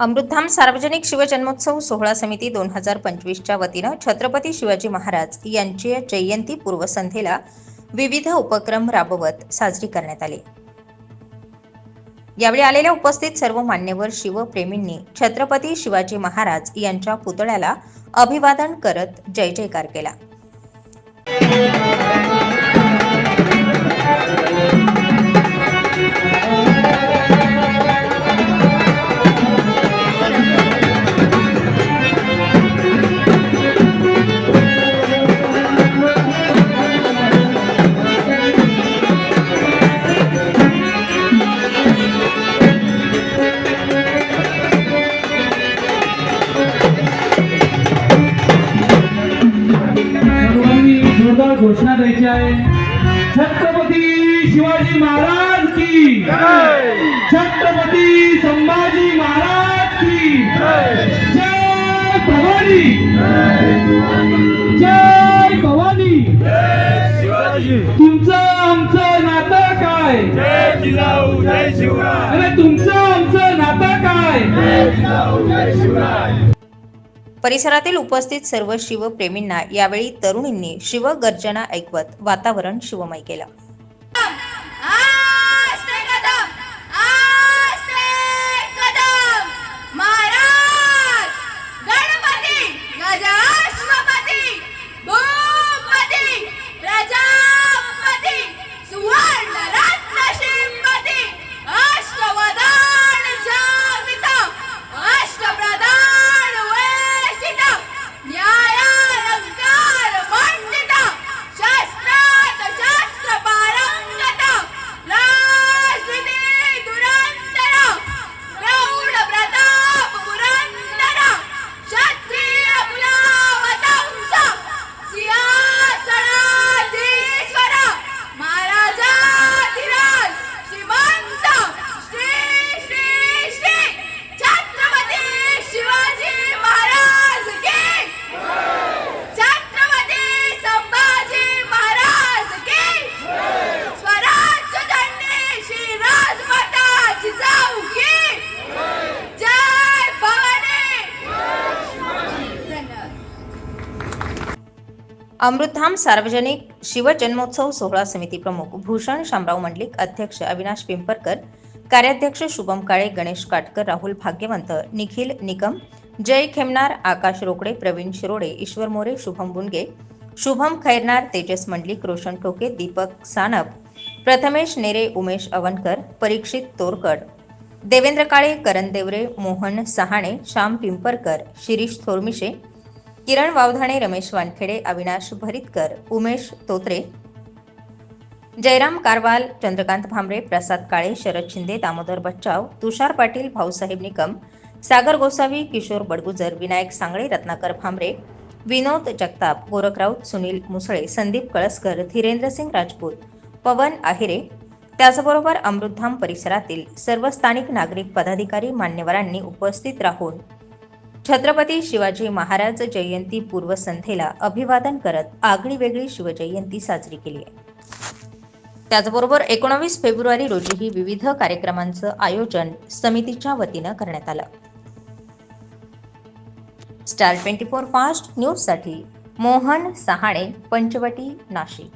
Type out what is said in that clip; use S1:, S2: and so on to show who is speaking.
S1: अमृतधाम सार्वजनिक शिवजन्मोत्सव सोहळा समिती दोन हजार पंचवीसच्या वतीनं छत्रपती शिवाजी महाराज यांची जयंती पूर्वसंध्येला विविध उपक्रम राबवत साजरी करण्यात आले. यावेळी आलेल्या उपस्थित सर्व मान्यवर शिवप्रेमींनी छत्रपती शिवाजी महाराज यांच्या पुतळ्याला अभिवादन करत जय जयकार केला.
S2: सर्वांनी जोरदार घोषणा द्यायची आहे. छत्रपती शिवाजी महाराज की छत्रपती संभाजी महाराज की जय. भवानी. जय भवानी.
S3: शिवाजी
S2: तुमचं आमचं नातं काय? अरे तुमचं आमचं नातं काय?
S1: परिसरातील उपस्थित सर्व शिवप्रेमींना यावेळी तरुणींनी शिवगर्जना ऐकवत वातावरण शिवमय केलं. अमृतधाम सार्वजनिक शिवजन्मोत्सव सोहळा समिती प्रमुख भूषण शामराव मंडलिक अध्यक्ष अविनाश पिंपरकर कार्याध्यक्ष शुभम काळे गणेश काटकर राहुल भाग्यवंत निखिल निकम जय खेमनार आकाश रोकडे प्रवीण शिरोडे ईश्वर मोरे शुभम बुनगे शुभम खैरनार तेजस मंडलिक रोशन टोके दीपक सानप प्रथमेश नेरे उमेश अवनकर परीक्षित तोरकड देवेंद्र काळे करण देवरे मोहन सहाणे श्याम पिंपरकर शिरीष थोरमिशे किरण वावधाणे रमेश वानखेडे अविनाश भरितकर उमेश तोत्रे जयराम कारवाल चंद्रकांत भांबरे प्रसाद काळे शरद शिंदे दामोदर बच्चाव तुषार पाटील भाऊसाहेब निकम सागर गोसावी किशोर बडगुजर विनायक सांगळे रत्नाकर भांबरे विनोद जगताप गोरख राऊत सुनील मुसळे संदीप कळसकर धीरेंद्रसिंग राजपूत पवन आहिरे त्याचबरोबर अमृतधाम परिसरातील सर्व स्थानिक नागरिक पदाधिकारी मान्यवरांनी उपस्थित राहून छत्रपती शिवाजी महाराज जयंती पूर्वसंध्येला अभिवादन करत आगळी वेगळी शिवजयंती साजरी केली आहे. त्याचबरोबर एकोणावीस फेब्रुवारी रोजीही विविध कार्यक्रमांचं आयोजन समितीच्या वतीनं करण्यात आलं. स्टार ट्वेंटी फोर फास्ट न्यूजसाठी मोहन सहाणे पंचवटी नाशिक.